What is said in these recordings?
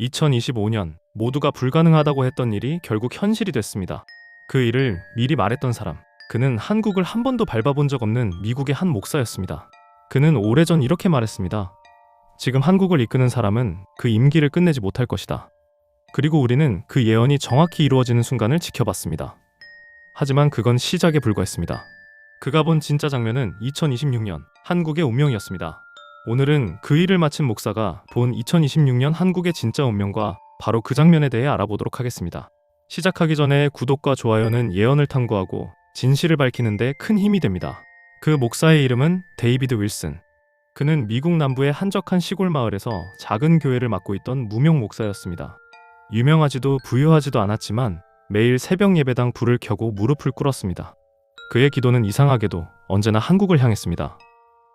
2025년 모두가 불가능하다고 했던 일이 결국 현실이 됐습니다. 그 일을 미리 말했던 사람. 그는 한국을 한 번도 밟아본 적 없는 미국의 한 목사였습니다. 그는 오래전 이렇게 말했습니다. 지금 한국을 이끄는 사람은 그 임기를 끝내지 못할 것이다. 그리고 우리는 그 예언이 정확히 이루어지는 순간을 지켜봤습니다. 하지만 그건 시작에 불과했습니다. 그가 본 진짜 장면은 2026년 한국의 운명이었습니다. 오늘은 그 일을 마친 목사가 본 2026년 한국의 진짜 운명과 바로 그 장면에 대해 알아보도록 하겠습니다. 시작하기 전에 구독과 좋아요는 예언을 탐구하고 진실을 밝히는데 큰 힘이 됩니다. 그 목사의 이름은 데이비드 윌슨. 그는 미국 남부의 한적한 시골 마을에서 작은 교회를 맡고 있던 무명 목사였습니다. 유명하지도 부유하지도 않았지만 매일 새벽 예배당 불을 켜고 무릎을 꿇었습니다. 그의 기도는 이상하게도 언제나 한국을 향했습니다.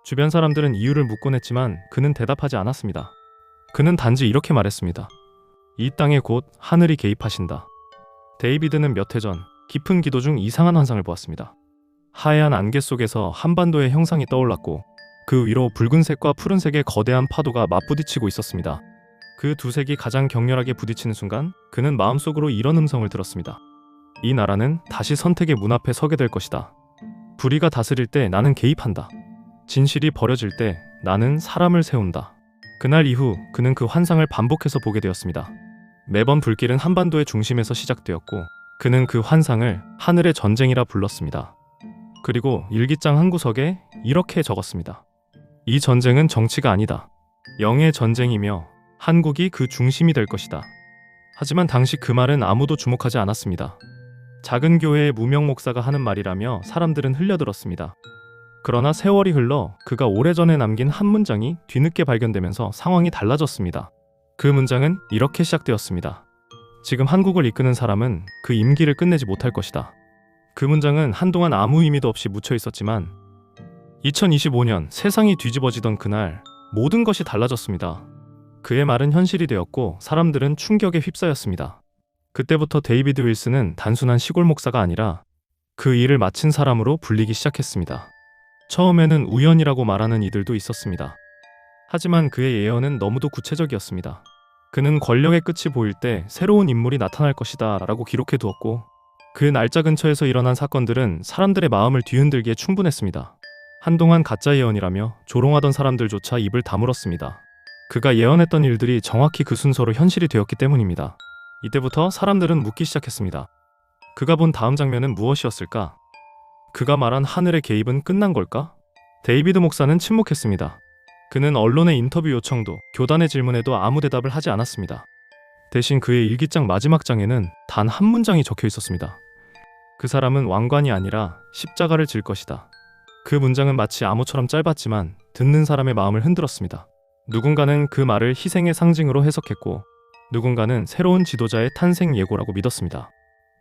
주변 사람들은 이유를 묻곤 했지만 그는 대답하지 않았습니다. 그는 단지 이렇게 말했습니다. 이 땅에 곧 하늘이 개입하신다. 데이비드는 몇 해 전 깊은 기도 중 이상한 환상을 보았습니다. 하얀 안개 속에서 한반도의 형상이 떠올랐고 그 위로 붉은색과 푸른색의 거대한 파도가 맞부딪히고 있었습니다. 그 두 색이 가장 격렬하게 부딪히는 순간 그는 마음속으로 이런 음성을 들었습니다. 이 나라는 다시 선택의 문 앞에 서게 될 것이다. 불의가 다스릴 때 나는 개입한다. 진실이 버려질 때 나는 사람을 세운다. 그날 이후 그는 그 환상을 반복해서 보게 되었습니다. 매번 불길은 한반도의 중심에서 시작되었고 그는 그 환상을 하늘의 전쟁이라 불렀습니다. 그리고 일기장 한 구석에 이렇게 적었습니다. 이 전쟁은 정치가 아니다. 영의 전쟁이며 한국이 그 중심이 될 것이다. 하지만 당시 그 말은 아무도 주목하지 않았습니다. 작은 교회의 무명 목사가 하는 말이라며 사람들은 흘려들었습니다. 그러나 세월이 흘러 그가 오래전에 남긴 한 문장이 뒤늦게 발견되면서 상황이 달라졌습니다. 그 문장은 이렇게 시작되었습니다. 지금 한국을 이끄는 사람은 그 임기를 끝내지 못할 것이다. 그 문장은 한동안 아무 의미도 없이 묻혀 있었지만 2025년 세상이 뒤집어지던 그날 모든 것이 달라졌습니다. 그의 말은 현실이 되었고 사람들은 충격에 휩싸였습니다. 그때부터 데이비드 윌슨은 단순한 시골 목사가 아니라 그 일을 마친 사람으로 불리기 시작했습니다. 처음에는 우연이라고 말하는 이들도 있었습니다. 하지만 그의 예언은 너무도 구체적이었습니다. 그는 권력의 끝이 보일 때 새로운 인물이 나타날 것이다 라고 기록해 두었고 그 날짜 근처에서 일어난 사건들은 사람들의 마음을 뒤흔들기에 충분했습니다. 한동안 가짜 예언이라며 조롱하던 사람들조차 입을 다물었습니다. 그가 예언했던 일들이 정확히 그 순서로 현실이 되었기 때문입니다. 이때부터 사람들은 묻기 시작했습니다. 그가 본 다음 장면은 무엇이었을까? 그가 말한 하늘의 개입은 끝난 걸까? 데이비드 목사는 침묵했습니다. 그는 언론의 인터뷰 요청도 교단의 질문에도 아무 대답을 하지 않았습니다. 대신 그의 일기장 마지막 장에는 단 한 문장이 적혀 있었습니다. 그 사람은 왕관이 아니라 십자가를 질 것이다. 그 문장은 마치 암호처럼 짧았지만 듣는 사람의 마음을 흔들었습니다. 누군가는 그 말을 희생의 상징으로 해석했고 누군가는 새로운 지도자의 탄생 예고라고 믿었습니다.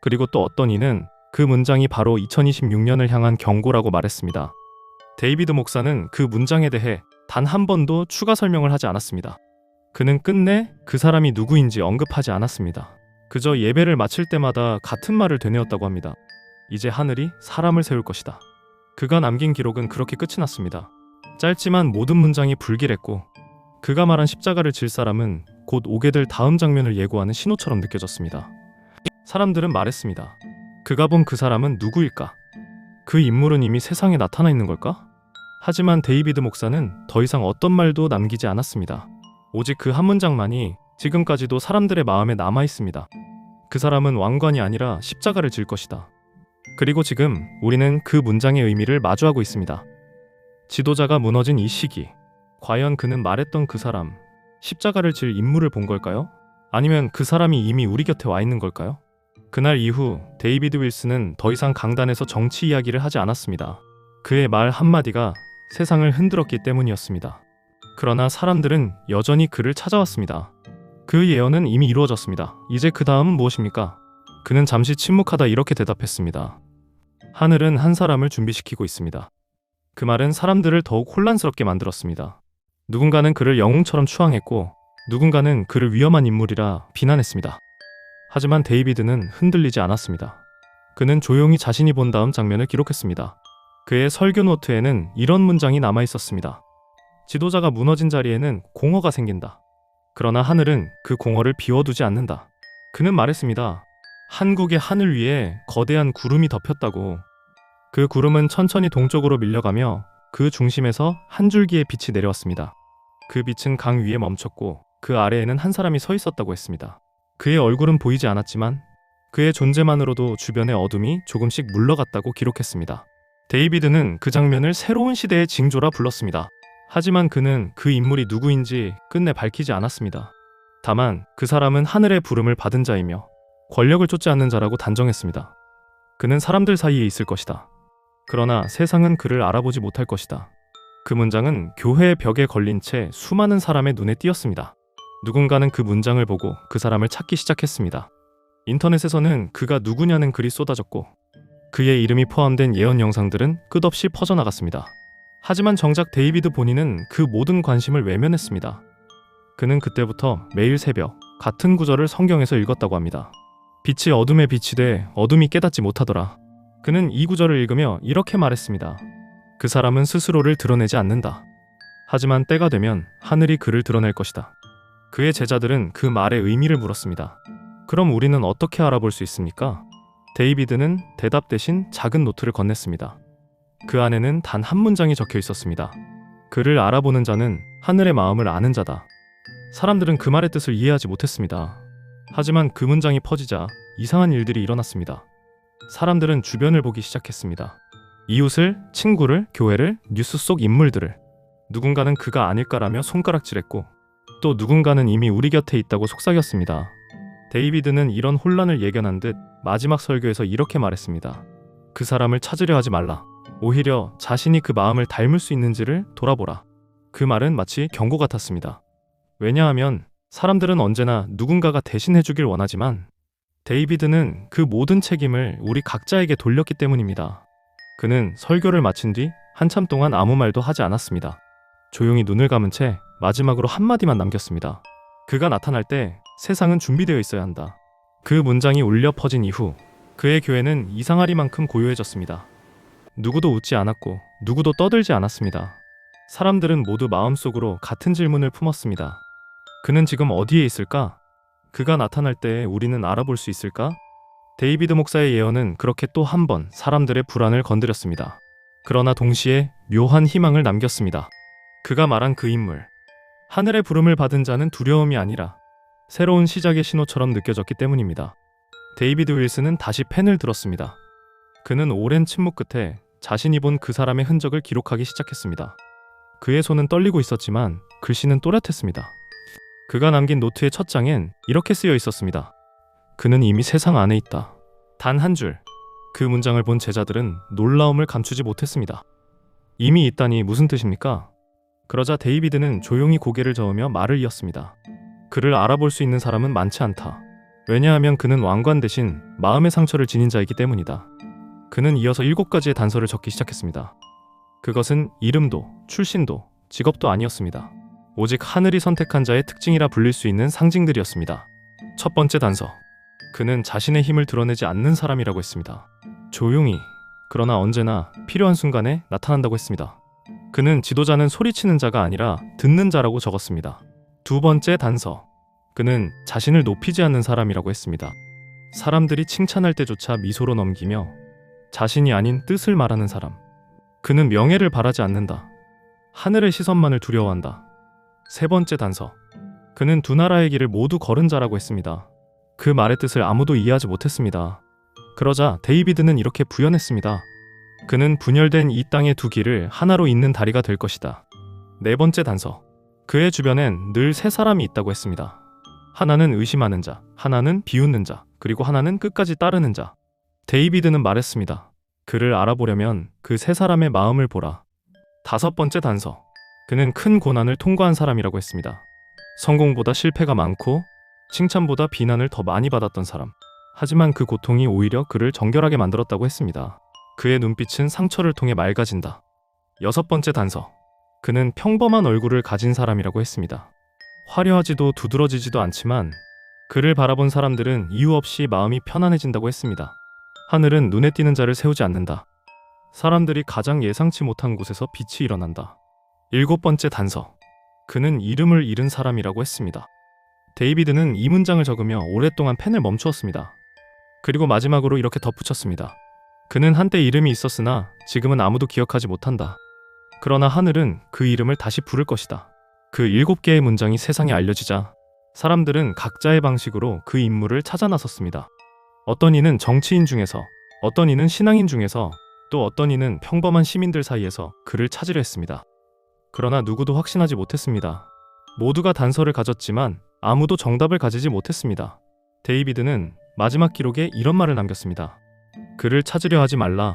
그리고 또 어떤 이는 그 문장이 바로 2026년을 향한 경고라고 말했습니다. 데이비드 목사는 그 문장에 대해 단 한 번도 추가 설명을 하지 않았습니다. 그는 끝내 그 사람이 누구인지 언급하지 않았습니다. 그저 예배를 마칠 때마다 같은 말을 되뇌었다고 합니다. 이제 하늘이 사람을 세울 것이다. 그가 남긴 기록은 그렇게 끝이 났습니다. 짧지만 모든 문장이 불길했고 그가 말한 십자가를 질 사람은 곧 오게 될 다음 장면을 예고하는 신호처럼 느껴졌습니다. 사람들은 말했습니다. 그가 본 그 사람은 누구일까? 그 인물은 이미 세상에 나타나 있는 걸까? 하지만 데이비드 목사는 더 이상 어떤 말도 남기지 않았습니다. 오직 그 한 문장만이 지금까지도 사람들의 마음에 남아 있습니다. 그 사람은 왕관이 아니라 십자가를 질 것이다. 그리고 지금 우리는 그 문장의 의미를 마주하고 있습니다. 지도자가 무너진 이 시기, 과연 그는 말했던 그 사람, 십자가를 질 인물을 본 걸까요? 아니면 그 사람이 이미 우리 곁에 와 있는 걸까요? 그날 이후 데이비드 윌슨은 더 이상 강단에서 정치 이야기를 하지 않았습니다. 그의 말 한마디가 세상을 흔들었기 때문이었습니다. 그러나 사람들은 여전히 그를 찾아왔습니다. 그 예언은 이미 이루어졌습니다. 이제 그 다음은 무엇입니까? 그는 잠시 침묵하다 이렇게 대답했습니다. 하늘은 한 사람을 준비시키고 있습니다. 그 말은 사람들을 더욱 혼란스럽게 만들었습니다. 누군가는 그를 영웅처럼 추앙했고 누군가는 그를 위험한 인물이라 비난했습니다. 하지만 데이비드는 흔들리지 않았습니다. 그는 조용히 자신이 본 다음 장면을 기록했습니다. 그의 설교 노트에는 이런 문장이 남아 있었습니다. 지도자가 무너진 자리에는 공허가 생긴다. 그러나 하늘은 그 공허를 비워두지 않는다. 그는 말했습니다. 한국의 하늘 위에 거대한 구름이 덮였다고. 그 구름은 천천히 동쪽으로 밀려가며 그 중심에서 한 줄기의 빛이 내려왔습니다. 그 빛은 강 위에 멈췄고 그 아래에는 한 사람이 서 있었다고 했습니다. 그의 얼굴은 보이지 않았지만 그의 존재만으로도 주변의 어둠이 조금씩 물러갔다고 기록했습니다. 데이비드는 그 장면을 새로운 시대의 징조라 불렀습니다. 하지만 그는 그 인물이 누구인지 끝내 밝히지 않았습니다. 다만 그 사람은 하늘의 부름을 받은 자이며 권력을 쫓지 않는 자라고 단정했습니다. 그는 사람들 사이에 있을 것이다. 그러나 세상은 그를 알아보지 못할 것이다. 그 문장은 교회의 벽에 걸린 채 수많은 사람의 눈에 띄었습니다. 누군가는 그 문장을 보고 그 사람을 찾기 시작했습니다. 인터넷에서는 그가 누구냐는 글이 쏟아졌고 그의 이름이 포함된 예언 영상들은 끝없이 퍼져나갔습니다. 하지만 정작 데이비드 본인은 그 모든 관심을 외면했습니다. 그는 그때부터 매일 새벽 같은 구절을 성경에서 읽었다고 합니다. 빛이 어둠에 비치되 어둠이 깨닫지 못하더라. 그는 이 구절을 읽으며 이렇게 말했습니다. 그 사람은 스스로를 드러내지 않는다. 하지만 때가 되면 하늘이 그를 드러낼 것이다. 그의 제자들은 그 말의 의미를 물었습니다. 그럼 우리는 어떻게 알아볼 수 있습니까? 데이비드는 대답 대신 작은 노트를 건넸습니다. 그 안에는 단 한 문장이 적혀 있었습니다. 그를 알아보는 자는 하늘의 마음을 아는 자다. 사람들은 그 말의 뜻을 이해하지 못했습니다. 하지만 그 문장이 퍼지자 이상한 일들이 일어났습니다. 사람들은 주변을 보기 시작했습니다. 이웃을, 친구를, 교회를, 뉴스 속 인물들을. 누군가는 그가 아닐까라며 손가락질했고 또 누군가는 이미 우리 곁에 있다고 속삭였습니다. 데이비드는 이런 혼란을 예견한 듯 마지막 설교에서 이렇게 말했습니다. 그 사람을 찾으려 하지 말라. 오히려 자신이 그 마음을 닮을 수 있는지를 돌아보라. 그 말은 마치 경고 같았습니다. 왜냐하면 사람들은 언제나 누군가가 대신해주길 원하지만 데이비드는 그 모든 책임을 우리 각자에게 돌렸기 때문입니다. 그는 설교를 마친 뒤 한참 동안 아무 말도 하지 않았습니다. 조용히 눈을 감은 채 마지막으로 한마디만 남겼습니다. 그가 나타날 때 세상은 준비되어 있어야 한다. 그 문장이 울려 퍼진 이후 그의 교회는 이상하리만큼 고요해졌습니다. 누구도 웃지 않았고 누구도 떠들지 않았습니다. 사람들은 모두 마음속으로 같은 질문을 품었습니다. 그는 지금 어디에 있을까? 그가 나타날 때 우리는 알아볼 수 있을까? 데이비드 목사의 예언은 그렇게 또 한 번 사람들의 불안을 건드렸습니다. 그러나 동시에 묘한 희망을 남겼습니다. 그가 말한 그 인물. 하늘의 부름을 받은 자는 두려움이 아니라 새로운 시작의 신호처럼 느껴졌기 때문입니다. 데이비드 윌슨은 다시 펜을 들었습니다. 그는 오랜 침묵 끝에 자신이 본 그 사람의 흔적을 기록하기 시작했습니다. 그의 손은 떨리고 있었지만 글씨는 또렷했습니다. 그가 남긴 노트의 첫 장엔 이렇게 쓰여 있었습니다. 그는 이미 세상 안에 있다. 단 한 줄. 그 문장을 본 제자들은 놀라움을 감추지 못했습니다. 이미 있다니 무슨 뜻입니까? 그러자 데이비드는 조용히 고개를 저으며 말을 이었습니다. 그를 알아볼 수 있는 사람은 많지 않다. 왜냐하면 그는 왕관 대신 마음의 상처를 지닌 자이기 때문이다. 그는 이어서 일곱 가지의 단서를 적기 시작했습니다. 그것은 이름도, 출신도, 직업도 아니었습니다. 오직 하늘이 선택한 자의 특징이라 불릴 수 있는 상징들이었습니다. 첫 번째 단서. 그는 자신의 힘을 드러내지 않는 사람이라고 했습니다. 조용히, 그러나 언제나 필요한 순간에 나타난다고 했습니다. 그는 지도자는 소리치는 자가 아니라 듣는 자라고 적었습니다. 두 번째 단서. 그는 자신을 높이지 않는 사람이라고 했습니다. 사람들이 칭찬할 때조차 미소로 넘기며 자신이 아닌 뜻을 말하는 사람. 그는 명예를 바라지 않는다. 하늘의 시선만을 두려워한다. 세 번째 단서. 그는 두 나라의 길을 모두 걸은 자라고 했습니다. 그 말의 뜻을 아무도 이해하지 못했습니다. 그러자 데이비드는 이렇게 부연했습니다. 그는 분열된 이 땅의 두 길을 하나로 잇는 다리가 될 것이다. 네 번째 단서. 그의 주변엔 늘 세 사람이 있다고 했습니다. 하나는 의심하는 자, 하나는 비웃는 자, 그리고 하나는 끝까지 따르는 자. 데이비드는 말했습니다. 그를 알아보려면 그 세 사람의 마음을 보라. 다섯 번째 단서. 그는 큰 고난을 통과한 사람이라고 했습니다. 성공보다 실패가 많고 칭찬보다 비난을 더 많이 받았던 사람. 하지만 그 고통이 오히려 그를 정결하게 만들었다고 했습니다. 그의 눈빛은 상처를 통해 맑아진다. 여섯 번째 단서. 그는 평범한 얼굴을 가진 사람이라고 했습니다. 화려하지도 두드러지지도 않지만 그를 바라본 사람들은 이유 없이 마음이 편안해진다고 했습니다. 하늘은 눈에 띄는 자를 세우지 않는다. 사람들이 가장 예상치 못한 곳에서 빛이 일어난다. 일곱 번째 단서. 그는 이름을 잃은 사람이라고 했습니다. 데이비드는 이 문장을 적으며 오랫동안 펜을 멈추었습니다. 그리고 마지막으로 이렇게 덧붙였습니다. 그는 한때 이름이 있었으나 지금은 아무도 기억하지 못한다. 그러나 하늘은 그 이름을 다시 부를 것이다. 그 일곱 개의 문장이 세상에 알려지자 사람들은 각자의 방식으로 그 인물을 찾아 나섰습니다. 어떤 이는 정치인 중에서, 어떤 이는 신앙인 중에서, 또 어떤 이는 평범한 시민들 사이에서 그를 찾으려 했습니다. 그러나 누구도 확신하지 못했습니다. 모두가 단서를 가졌지만 아무도 정답을 가지지 못했습니다. 데이비드는 마지막 기록에 이런 말을 남겼습니다. 그를 찾으려 하지 말라.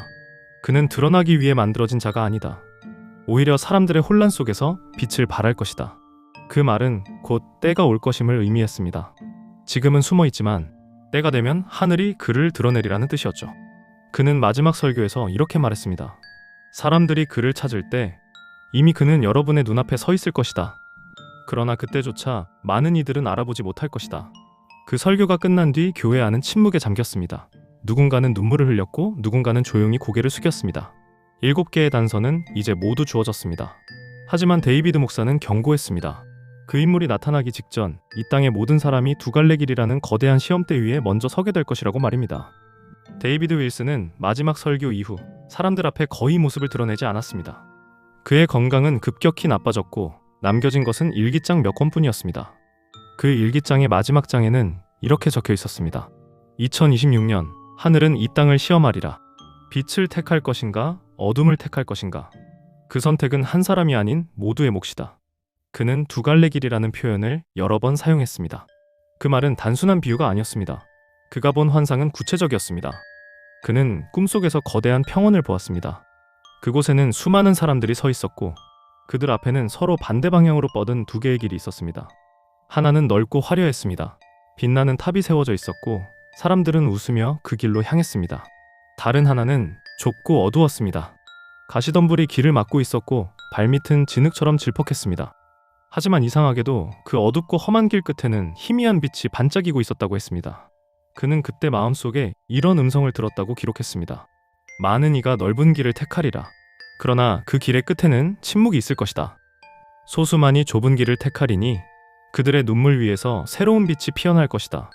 그는 드러나기 위해 만들어진 자가 아니다. 오히려 사람들의 혼란 속에서 빛을 발할 것이다. 그 말은 곧 때가 올 것임을 의미했습니다. 지금은 숨어 있지만 때가 되면 하늘이 그를 드러내리라는 뜻이었죠. 그는 마지막 설교에서 이렇게 말했습니다. 사람들이 그를 찾을 때 이미 그는 여러분의 눈앞에 서 있을 것이다. 그러나 그때조차 많은 이들은 알아보지 못할 것이다. 그 설교가 끝난 뒤 교회 안은 침묵에 잠겼습니다. 누군가는 눈물을 흘렸고 누군가는 조용히 고개를 숙였습니다. 일곱 개의 단서는 이제 모두 주어졌습니다. 하지만 데이비드 목사는 경고했습니다. 그 인물이 나타나기 직전 이 땅의 모든 사람이 두 갈래 길이라는 거대한 시험대 위에 먼저 서게 될 것이라고 말입니다. 데이비드 윌슨은 마지막 설교 이후 사람들 앞에 거의 모습을 드러내지 않았습니다. 그의 건강은 급격히 나빠졌고 남겨진 것은 일기장 몇 권뿐이었습니다. 그 일기장의 마지막 장에는 이렇게 적혀 있었습니다. 2026년 하늘은 이 땅을 시험하리라. 빛을 택할 것인가 어둠을 택할 것인가. 그 선택은 한 사람이 아닌 모두의 몫이다. 그는 두 갈래 길이라는 표현을 여러 번 사용했습니다. 그 말은 단순한 비유가 아니었습니다. 그가 본 환상은 구체적이었습니다. 그는 꿈속에서 거대한 평원을 보았습니다. 그곳에는 수많은 사람들이 서 있었고 그들 앞에는 서로 반대 방향으로 뻗은 두 개의 길이 있었습니다. 하나는 넓고 화려했습니다. 빛나는 탑이 세워져 있었고 사람들은 웃으며 그 길로 향했습니다. 다른 하나는 좁고 어두웠습니다. 가시덤불이 길을 막고 있었고 발밑은 진흙처럼 질퍽했습니다. 하지만 이상하게도 그 어둡고 험한 길 끝에는 희미한 빛이 반짝이고 있었다고 했습니다. 그는 그때 마음속에 이런 음성을 들었다고 기록했습니다. 많은 이가 넓은 길을 택하리라. 그러나 그 길의 끝에는 침묵이 있을 것이다. 소수만이 좁은 길을 택하리니 그들의 눈물 위에서 새로운 빛이 피어날 것이다.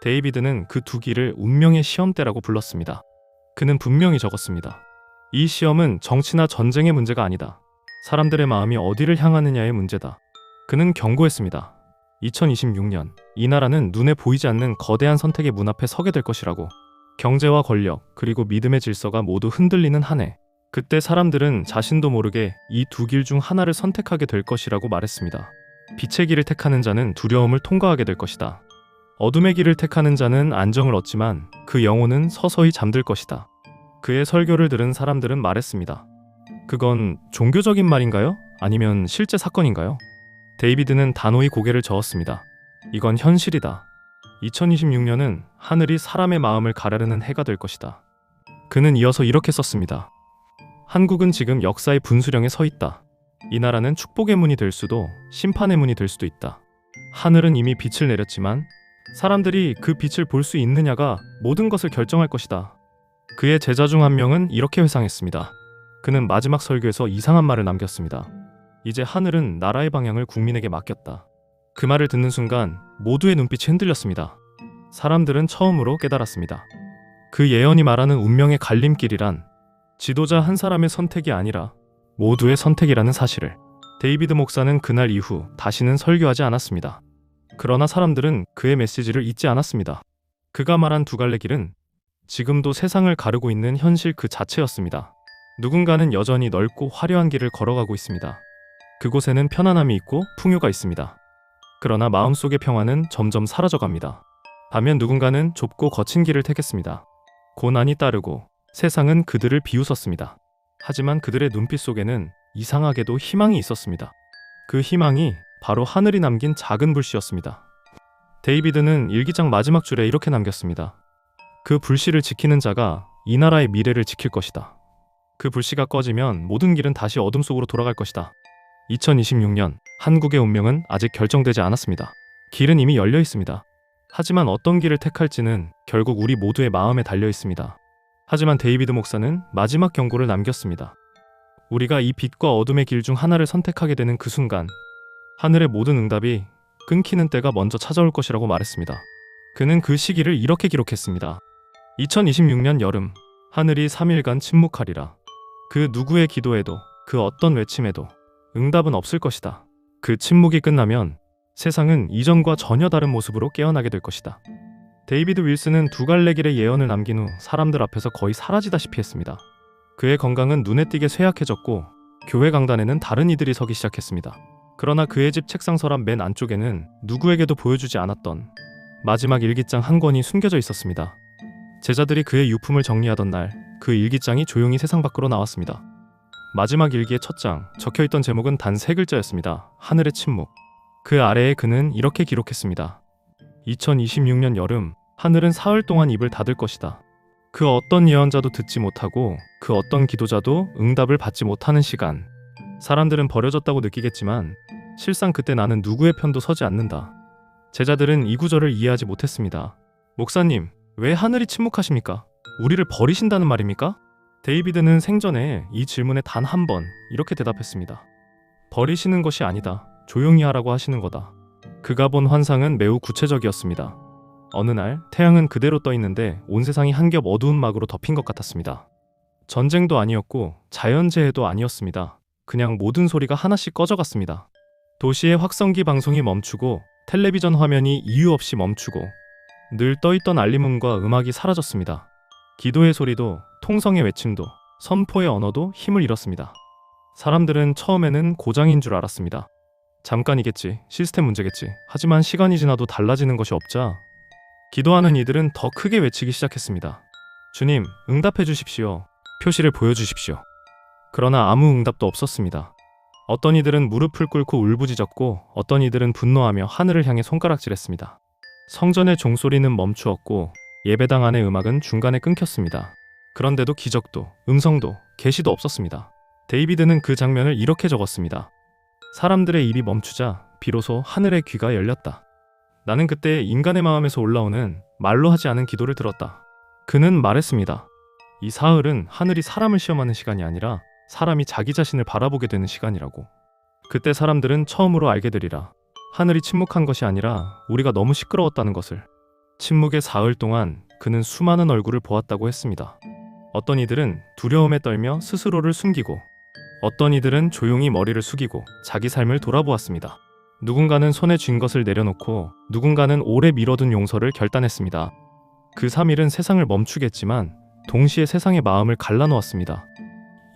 데이비드는 그 두 길을 운명의 시험대라고 불렀습니다. 그는 분명히 적었습니다. 이 시험은 정치나 전쟁의 문제가 아니다. 사람들의 마음이 어디를 향하느냐의 문제다. 그는 경고했습니다. 2026년 이 나라는 눈에 보이지 않는 거대한 선택의 문 앞에 서게 될 것이라고. 경제와 권력 그리고 믿음의 질서가 모두 흔들리는 한 해. 그때 사람들은 자신도 모르게 이 두 길 중 하나를 선택하게 될 것이라고 말했습니다. 빛의 길을 택하는 자는 두려움을 통과하게 될 것이다. 어둠의 길을 택하는 자는 안정을 얻지만 그 영혼은 서서히 잠들 것이다. 그의 설교를 들은 사람들은 말했습니다. 그건 종교적인 말인가요? 아니면 실제 사건인가요? 데이비드는 단호히 고개를 저었습니다. 이건 현실이다. 2026년은 하늘이 사람의 마음을 가르는 해가 될 것이다. 그는 이어서 이렇게 썼습니다. 한국은 지금 역사의 분수령에 서 있다. 이 나라는 축복의 문이 될 수도 심판의 문이 될 수도 있다. 하늘은 이미 빛을 내렸지만 사람들이 그 빛을 볼 수 있느냐가 모든 것을 결정할 것이다. 그의 제자 중 한 명은 이렇게 회상했습니다. 그는 마지막 설교에서 이상한 말을 남겼습니다. 이제 하늘은 나라의 방향을 국민에게 맡겼다. 그 말을 듣는 순간 모두의 눈빛이 흔들렸습니다. 사람들은 처음으로 깨달았습니다. 그 예언이 말하는 운명의 갈림길이란 지도자 한 사람의 선택이 아니라 모두의 선택이라는 사실을 데이비드 목사는 그날 이후 다시는 설교하지 않았습니다. 그러나 사람들은 그의 메시지를 잊지 않았습니다. 그가 말한 두 갈래 길은 지금도 세상을 가르고 있는 현실 그 자체였습니다. 누군가는 여전히 넓고 화려한 길을 걸어가고 있습니다. 그곳에는 편안함이 있고 풍요가 있습니다. 그러나 마음속의 평화는 점점 사라져갑니다. 반면 누군가는 좁고 거친 길을 택했습니다. 고난이 따르고 세상은 그들을 비웃었습니다. 하지만 그들의 눈빛 속에는 이상하게도 희망이 있었습니다. 그 희망이 바로 하늘이 남긴 작은 불씨였습니다. 데이비드는 일기장 마지막 줄에 이렇게 남겼습니다. 그 불씨를 지키는 자가 이 나라의 미래를 지킬 것이다. 그 불씨가 꺼지면 모든 길은 다시 어둠 속으로 돌아갈 것이다. 2026년 한국의 운명은 아직 결정되지 않았습니다. 길은 이미 열려 있습니다. 하지만 어떤 길을 택할지는 결국 우리 모두의 마음에 달려 있습니다. 하지만 데이비드 목사는 마지막 경고를 남겼습니다. 우리가 이 빛과 어둠의 길 중 하나를 선택하게 되는 그 순간, 하늘의 모든 응답이 끊기는 때가 먼저 찾아올 것이라고 말했습니다. 그는 그 시기를 이렇게 기록했습니다. 2026년 여름 하늘이 3일간 침묵하리라. 그 누구의 기도에도 그 어떤 외침에도 응답은 없을 것이다. 그 침묵이 끝나면 세상은 이전과 전혀 다른 모습으로 깨어나게 될 것이다. 데이비드 윌슨은 두 갈래 길의 예언을 남긴 후 사람들 앞에서 거의 사라지다시피 했습니다. 그의 건강은 눈에 띄게 쇠약해졌고 교회 강단에는 다른 이들이 서기 시작했습니다. 그러나 그의 집 책상 서랍 맨 안쪽에는 누구에게도 보여주지 않았던 마지막 일기장 한 권이 숨겨져 있었습니다. 제자들이 그의 유품을 정리하던 날, 그 일기장이 조용히 세상 밖으로 나왔습니다. 마지막 일기의 첫 장, 적혀 있던 제목은 단 세 글자였습니다. 하늘의 침묵. 그 아래에 그는 이렇게 기록했습니다. 2026년 여름, 하늘은 사흘 동안 입을 닫을 것이다. 그 어떤 예언자도 듣지 못하고 그 어떤 기도자도 응답을 받지 못하는 시간. 사람들은 버려졌다고 느끼겠지만 실상 그때 나는 누구의 편도 서지 않는다. 제자들은 이 구절을 이해하지 못했습니다. 목사님, 왜 하늘이 침묵하십니까? 우리를 버리신다는 말입니까? 데이비드는 생전에 이 질문에 단 한 번 이렇게 대답했습니다. 버리시는 것이 아니다. 조용히 하라고 하시는 거다. 그가 본 환상은 매우 구체적이었습니다. 어느 날 태양은 그대로 떠 있는데 온 세상이 한겹 어두운 막으로 덮인 것 같았습니다. 전쟁도 아니었고 자연재해도 아니었습니다. 그냥 모든 소리가 하나씩 꺼져갔습니다. 도시의 확성기 방송이 멈추고 텔레비전 화면이 이유 없이 멈추고 늘 떠있던 알림음과 음악이 사라졌습니다. 기도의 소리도 통성의 외침도 선포의 언어도 힘을 잃었습니다. 사람들은 처음에는 고장인 줄 알았습니다. 잠깐이겠지, 시스템 문제겠지. 하지만 시간이 지나도 달라지는 것이 없자 기도하는 이들은 더 크게 외치기 시작했습니다. 주님, 응답해 주십시오. 표시를 보여주십시오. 그러나 아무 응답도 없었습니다. 어떤 이들은 무릎을 꿇고 울부짖었고 어떤 이들은 분노하며 하늘을 향해 손가락질했습니다. 성전의 종소리는 멈추었고 예배당 안의 음악은 중간에 끊겼습니다. 그런데도 기적도 음성도 계시도 없었습니다. 데이비드는 그 장면을 이렇게 적었습니다. 사람들의 입이 멈추자 비로소 하늘의 귀가 열렸다. 나는 그때 인간의 마음에서 올라오는 말로 하지 않은 기도를 들었다. 그는 말했습니다. 이 사흘은 하늘이 사람을 시험하는 시간이 아니라 사람이 자기 자신을 바라보게 되는 시간이라고. 그때 사람들은 처음으로 알게 되리라. 하늘이 침묵한 것이 아니라 우리가 너무 시끄러웠다는 것을. 침묵의 사흘 동안 그는 수많은 얼굴을 보았다고 했습니다. 어떤 이들은 두려움에 떨며 스스로를 숨기고 어떤 이들은 조용히 머리를 숙이고 자기 삶을 돌아보았습니다. 누군가는 손에 쥔 것을 내려놓고 누군가는 오래 미뤄둔 용서를 결단했습니다. 그 3일은 세상을 멈추겠지만 동시에 세상의 마음을 갈라놓았습니다.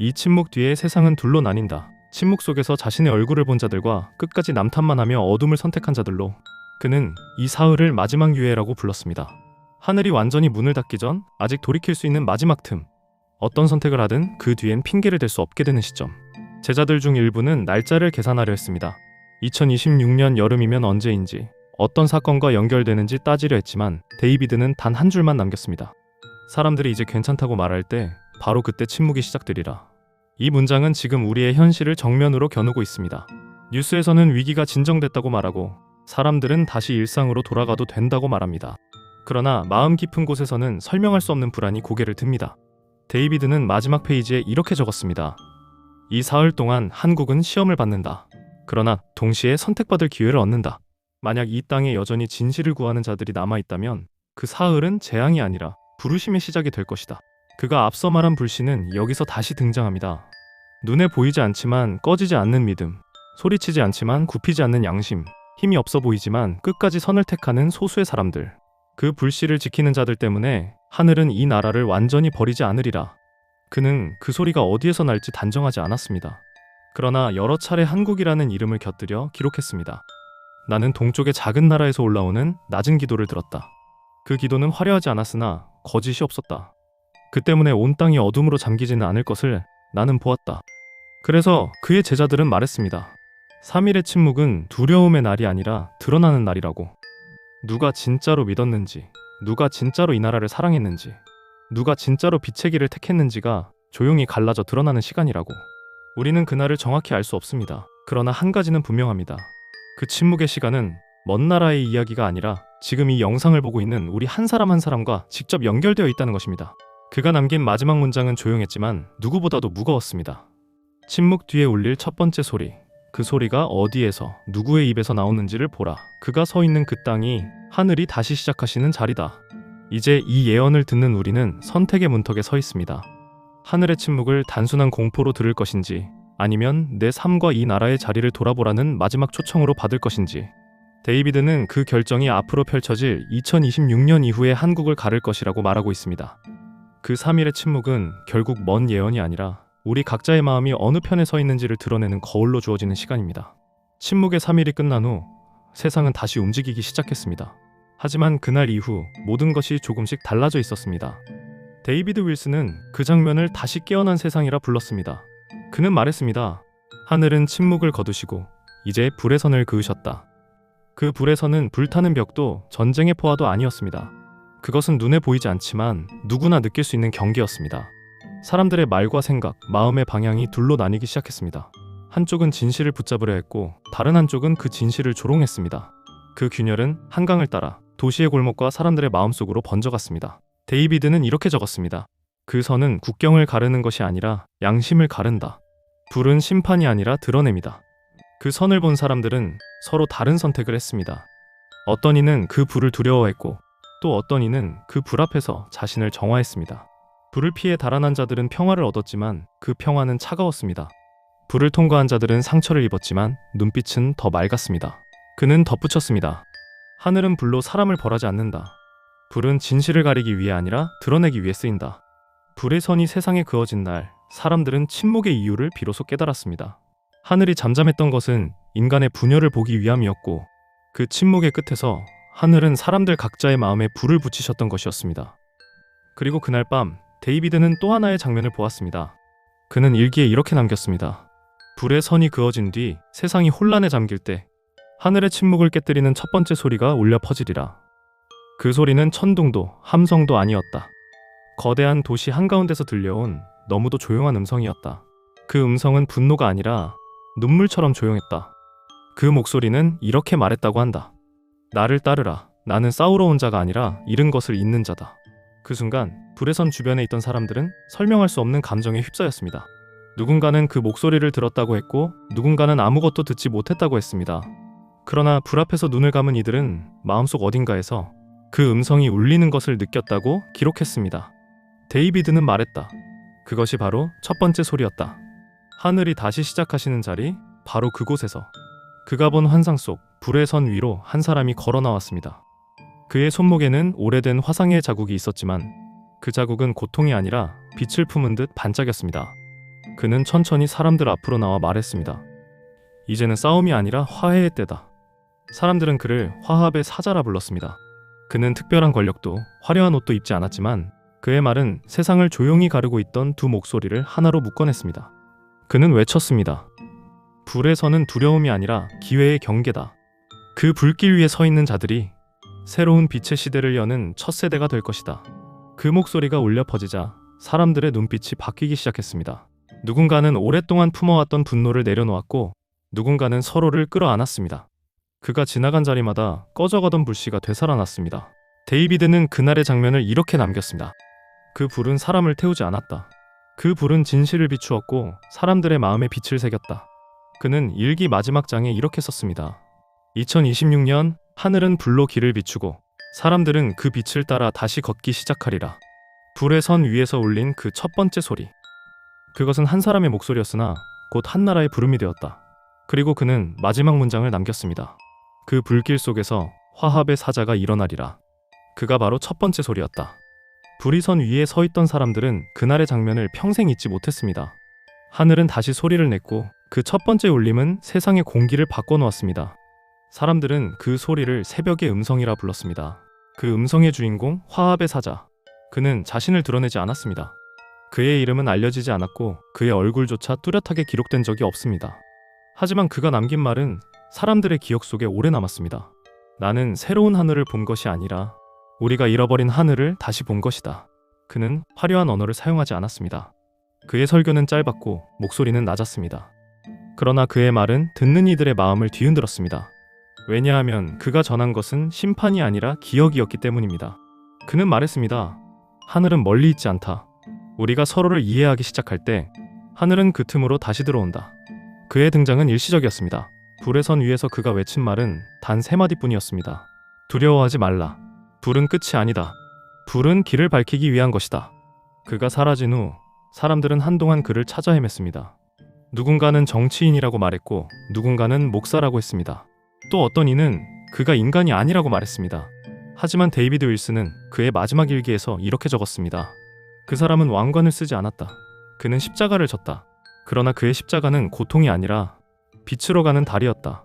이 침묵 뒤에 세상은 둘로 나뉜다. 침묵 속에서 자신의 얼굴을 본 자들과 끝까지 남탓만 하며 어둠을 선택한 자들로 그는 이 사흘을 마지막 유해라고 불렀습니다. 하늘이 완전히 문을 닫기 전 아직 돌이킬 수 있는 마지막 틈. 어떤 선택을 하든 그 뒤엔 핑계를 댈 수 없게 되는 시점. 제자들 중 일부는 날짜를 계산하려 했습니다. 2026년 여름이면 언제인지 어떤 사건과 연결되는지 따지려 했지만 데이비드는 단 한 줄만 남겼습니다. 사람들이 이제 괜찮다고 말할 때 바로 그때 침묵이 시작되리라. 이 문장은 지금 우리의 현실을 정면으로 겨누고 있습니다. 뉴스에서는 위기가 진정됐다고 말하고 사람들은 다시 일상으로 돌아가도 된다고 말합니다. 그러나 마음 깊은 곳에서는 설명할 수 없는 불안이 고개를 듭니다. 데이비드는 마지막 페이지에 이렇게 적었습니다. 이 사흘 동안 한국은 시험을 받는다. 그러나 동시에 선택받을 기회를 얻는다. 만약 이 땅에 여전히 진실을 구하는 자들이 남아있다면 그 사흘은 재앙이 아니라 부르심의 시작이 될 것이다. 그가 앞서 말한 불신은 여기서 다시 등장합니다. 눈에 보이지 않지만 꺼지지 않는 믿음, 소리치지 않지만 굽히지 않는 양심, 힘이 없어 보이지만 끝까지 선을 택하는 소수의 사람들. 그 불씨를 지키는 자들 때문에 하늘은 이 나라를 완전히 버리지 않으리라. 그는 그 소리가 어디에서 날지 단정하지 않았습니다. 그러나 여러 차례 한국이라는 이름을 곁들여 기록했습니다. 나는 동쪽의 작은 나라에서 올라오는 낮은 기도를 들었다. 그 기도는 화려하지 않았으나 거짓이 없었다. 그 때문에 온 땅이 어둠으로 잠기지는 않을 것을 나는 보았다. 그래서 그의 제자들은 말했습니다. 3일의 침묵은 두려움의 날이 아니라 드러나는 날이라고. 누가 진짜로 믿었는지, 누가 진짜로 이 나라를 사랑했는지, 누가 진짜로 빛의 길을 택했는지가 조용히 갈라져 드러나는 시간이라고. 우리는 그날을 정확히 알 수 없습니다. 그러나 한 가지는 분명합니다. 그 침묵의 시간은 먼 나라의 이야기가 아니라 지금 이 영상을 보고 있는 우리 한 사람 한 사람과 직접 연결되어 있다는 것입니다. 그가 남긴 마지막 문장은 조용했지만 누구보다도 무거웠습니다. 침묵 뒤에 울릴 첫 번째 소리. 그 소리가 어디에서 누구의 입에서 나오는지를 보라. 그가 서 있는 그 땅이 하늘이 다시 시작하시는 자리다. 이제 이 예언을 듣는 우리는 선택의 문턱에 서 있습니다. 하늘의 침묵을 단순한 공포로 들을 것인지 아니면 내 삶과 이 나라의 자리를 돌아보라는 마지막 초청으로 받을 것인지 데이비드는 그 결정이 앞으로 펼쳐질 2026년 이후의 한국을 가를 것이라고 말하고 있습니다. 그 3일의 침묵은 결국 먼 예언이 아니라 우리 각자의 마음이 어느 편에 서 있는지를 드러내는 거울로 주어지는 시간입니다. 침묵의 3일이 끝난 후 세상은 다시 움직이기 시작했습니다. 하지만 그날 이후 모든 것이 조금씩 달라져 있었습니다. 데이비드 윌슨은 그 장면을 다시 깨어난 세상이라 불렀습니다. 그는 말했습니다. 하늘은 침묵을 거두시고 이제 불의 선을 그으셨다. 그 불의 선은 불타는 벽도 전쟁의 포화도 아니었습니다. 그것은 눈에 보이지 않지만 누구나 느낄 수 있는 경계였습니다. 사람들의 말과 생각, 마음의 방향이 둘로 나뉘기 시작했습니다. 한쪽은 진실을 붙잡으려 했고 다른 한쪽은 그 진실을 조롱했습니다. 그 균열은 한강을 따라 도시의 골목과 사람들의 마음속으로 번져갔습니다. 데이비드는 이렇게 적었습니다. 그 선은 국경을 가르는 것이 아니라 양심을 가른다. 불은 심판이 아니라 드러냅니다. 그 선을 본 사람들은 서로 다른 선택을 했습니다. 어떤 이는 그 불을 두려워했고 또 어떤 이는 그 불 앞에서 자신을 정화했습니다. 불을 피해 달아난 자들은 평화를 얻었지만 그 평화는 차가웠습니다. 불을 통과한 자들은 상처를 입었지만 눈빛은 더 맑았습니다. 그는 덧붙였습니다. 하늘은 불로 사람을 벌하지 않는다. 불은 진실을 가리기 위해 아니라 드러내기 위해 쓰인다. 불의 선이 세상에 그어진 날, 사람들은 침묵의 이유를 비로소 깨달았습니다. 하늘이 잠잠했던 것은 인간의 분열을 보기 위함이었고, 그 침묵의 끝에서 하늘은 사람들 각자의 마음에 불을 붙이셨던 것이었습니다. 그리고 그날 밤, 데이비드는 또 하나의 장면을 보았습니다. 그는 일기에 이렇게 남겼습니다. 불의 선이 그어진 뒤 세상이 혼란에 잠길 때 하늘의 침묵을 깨뜨리는 첫 번째 소리가 울려 퍼지리라. 그 소리는 천둥도 함성도 아니었다. 거대한 도시 한가운데서 들려온 너무도 조용한 음성이었다. 그 음성은 분노가 아니라 눈물처럼 조용했다. 그 목소리는 이렇게 말했다고 한다. 나를 따르라. 나는 싸우러 온 자가 아니라 잃은 것을 잇는 자다. 그 순간 불의 선 주변에 있던 사람들은 설명할 수 없는 감정에 휩싸였습니다. 누군가는 그 목소리를 들었다고 했고 누군가는 아무것도 듣지 못했다고 했습니다. 그러나 불 앞에서 눈을 감은 이들은 마음속 어딘가에서 그 음성이 울리는 것을 느꼈다고 기록했습니다. 데이비드는 말했다. 그것이 바로 첫 번째 소리였다. 하늘이 다시 시작하시는 자리, 바로 그곳에서 그가 본 환상 속 불의 선 위로 한 사람이 걸어 나왔습니다. 그의 손목에는 오래된 화상의 자국이 있었지만 그 자국은 고통이 아니라 빛을 품은 듯 반짝였습니다. 그는 천천히 사람들 앞으로 나와 말했습니다. 이제는 싸움이 아니라 화해의 때다. 사람들은 그를 화합의 사자라 불렀습니다. 그는 특별한 권력도 화려한 옷도 입지 않았지만 그의 말은 세상을 조용히 가르고 있던 두 목소리를 하나로 묶어냈습니다. 그는 외쳤습니다. 선은 두려움이 아니라 기회의 경계다. 그 불길 위에 서 있는 자들이 새로운 빛의 시대를 여는 첫 세대가 될 것이다. 그 목소리가 울려 퍼지자 사람들의 눈빛이 바뀌기 시작했습니다. 누군가는 오랫동안 품어왔던 분노를 내려놓았고 누군가는 서로를 끌어안았습니다. 그가 지나간 자리마다 꺼져가던 불씨가 되살아났습니다. 데이비드는 그날의 장면을 이렇게 남겼습니다. 그 불은 사람을 태우지 않았다. 그 불은 진실을 비추었고 사람들의 마음에 빛을 새겼다. 그는 일기 마지막 장에 이렇게 썼습니다. 2026년 하늘은 불로 길을 비추고 사람들은 그 빛을 따라 다시 걷기 시작하리라. 불의 선 위에서 울린 그 첫 번째 소리. 그것은 한 사람의 목소리였으나 곧 한 나라의 부름이 되었다. 그리고 그는 마지막 문장을 남겼습니다. 그 불길 속에서 화합의 사자가 일어나리라. 그가 바로 첫 번째 소리였다. 불이 선 위에 서 있던 사람들은 그날의 장면을 평생 잊지 못했습니다. 하늘은 다시 소리를 냈고 그 첫 번째 울림은 세상의 공기를 바꿔놓았습니다. 사람들은 그 소리를 새벽의 음성이라 불렀습니다. 그 음성의 주인공 화합의 사자. 그는 자신을 드러내지 않았습니다. 그의 이름은 알려지지 않았고 그의 얼굴조차 뚜렷하게 기록된 적이 없습니다. 하지만 그가 남긴 말은 사람들의 기억 속에 오래 남았습니다. 나는 새로운 하늘을 본 것이 아니라 우리가 잃어버린 하늘을 다시 본 것이다. 그는 화려한 언어를 사용하지 않았습니다. 그의 설교는 짧았고 목소리는 낮았습니다. 그러나 그의 말은 듣는 이들의 마음을 뒤흔들었습니다. 왜냐하면 그가 전한 것은 심판이 아니라 기억이었기 때문입니다. 그는 말했습니다. 하늘은 멀리 있지 않다. 우리가 서로를 이해하기 시작할 때 하늘은 그 틈으로 다시 들어온다. 그의 등장은 일시적이었습니다. 불의 선 위에서 그가 외친 말은 단 세 마디뿐이었습니다. 두려워하지 말라. 불은 끝이 아니다. 불은 길을 밝히기 위한 것이다. 그가 사라진 후 사람들은 한동안 그를 찾아 헤맸습니다. 누군가는 정치인이라고 말했고 누군가는 목사라고 했습니다. 또 어떤 이는 그가 인간이 아니라고 말했습니다. 하지만 데이비드 윌슨은 그의 마지막 일기에서 이렇게 적었습니다. 그 사람은 왕관을 쓰지 않았다. 그는 십자가를 졌다. 그러나 그의 십자가는 고통이 아니라 빛으로 가는 달이었다.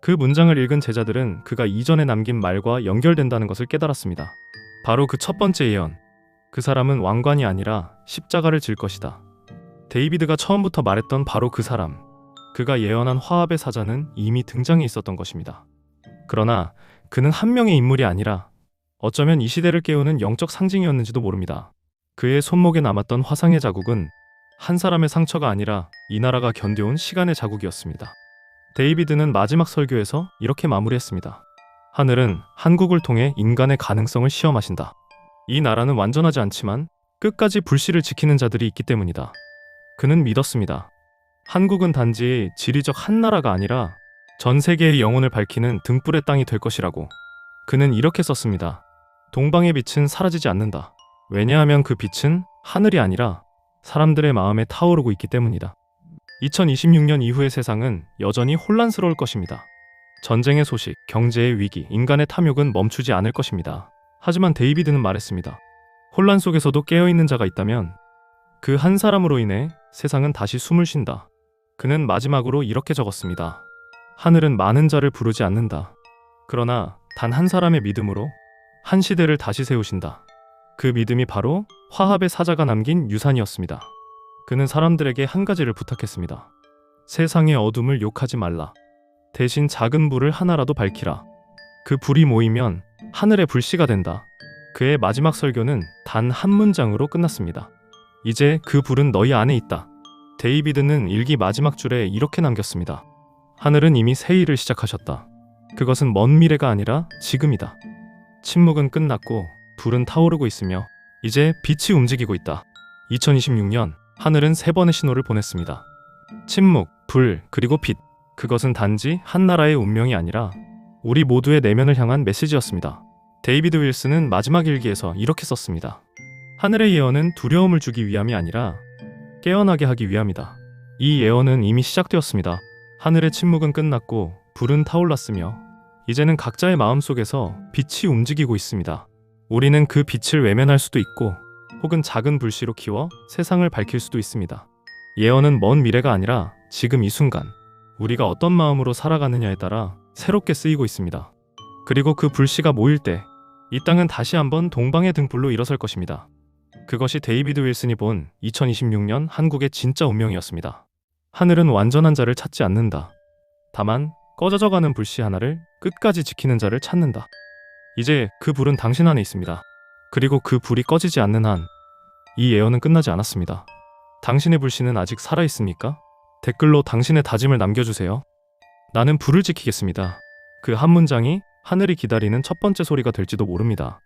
그 문장을 읽은 제자들은 그가 이전에 남긴 말과 연결된다는 것을 깨달았습니다. 바로 그 첫 번째 예언. 그 사람은 왕관이 아니라 십자가를 질 것이다. 데이비드가 처음부터 말했던 바로 그 사람. 그가 예언한 화합의 사자는 이미 등장해 있었던 것입니다. 그러나 그는 한 명의 인물이 아니라 어쩌면 이 시대를 깨우는 영적 상징이었는지도 모릅니다. 그의 손목에 남았던 화상의 자국은 한 사람의 상처가 아니라 이 나라가 견뎌온 시간의 자국이었습니다. 데이비드는 마지막 설교에서 이렇게 마무리했습니다. 하늘은 한국을 통해 인간의 가능성을 시험하신다. 이 나라는 완전하지 않지만 끝까지 불씨를 지키는 자들이 있기 때문이다. 그는 믿었습니다. 한국은 단지 지리적 한 나라가 아니라 전 세계의 영혼을 밝히는 등불의 땅이 될 것이라고. 그는 이렇게 썼습니다. 동방의 빛은 사라지지 않는다. 왜냐하면 그 빛은 하늘이 아니라 사람들의 마음에 타오르고 있기 때문이다. 2026년 이후의 세상은 여전히 혼란스러울 것입니다. 전쟁의 소식, 경제의 위기, 인간의 탐욕은 멈추지 않을 것입니다. 하지만 데이비드는 말했습니다. 혼란 속에서도 깨어있는 자가 있다면 그 한 사람으로 인해 세상은 다시 숨을 쉰다. 그는 마지막으로 이렇게 적었습니다. 하늘은 많은 자를 부르지 않는다. 그러나 단 한 사람의 믿음으로 한 시대를 다시 세우신다. 그 믿음이 바로 화합의 사자가 남긴 유산이었습니다. 그는 사람들에게 한 가지를 부탁했습니다. 세상의 어둠을 욕하지 말라. 대신 작은 불을 하나라도 밝히라. 그 불이 모이면 하늘의 불씨가 된다. 그의 마지막 설교는 단 한 문장으로 끝났습니다. 이제 그 불은 너희 안에 있다. 데이비드는 일기 마지막 줄에 이렇게 남겼습니다. 하늘은 이미 새 일을 시작하셨다. 그것은 먼 미래가 아니라 지금이다. 침묵은 끝났고 불은 타오르고 있으며 이제 빛이 움직이고 있다. 2026년 하늘은 세 번의 신호를 보냈습니다. 침묵, 불, 그리고 빛. 그것은 단지 한 나라의 운명이 아니라 우리 모두의 내면을 향한 메시지였습니다. 데이비드 윌슨은 마지막 일기에서 이렇게 썼습니다. 하늘의 예언은 두려움을 주기 위함이 아니라 깨어나게 하기 위함이다. 이 예언은 이미 시작되었습니다. 하늘의 침묵은 끝났고 불은 타올랐으며 이제는 각자의 마음속에서 빛이 움직이고 있습니다. 우리는 그 빛을 외면할 수도 있고 혹은 작은 불씨로 키워 세상을 밝힐 수도 있습니다. 예언은 먼 미래가 아니라 지금 이 순간 우리가 어떤 마음으로 살아가느냐에 따라 새롭게 쓰이고 있습니다. 그리고 그 불씨가 모일 때 이 땅은 다시 한번 동방의 등불로 일어설 것입니다. 그것이 데이비드 윌슨이 본 2026년 한국의 진짜 운명이었습니다. 하늘은 완전한 자를 찾지 않는다. 다만 꺼져져 가는 불씨 하나를 끝까지 지키는 자를 찾는다. 이제 그 불은 당신 안에 있습니다. 그리고 그 불이 꺼지지 않는 한 이 예언은 끝나지 않았습니다. 당신의 불씨는 아직 살아 있습니까? 댓글로 당신의 다짐을 남겨주세요. 나는 불을 지키겠습니다. 그 한 문장이 하늘이 기다리는 첫 번째 소리가 될지도 모릅니다.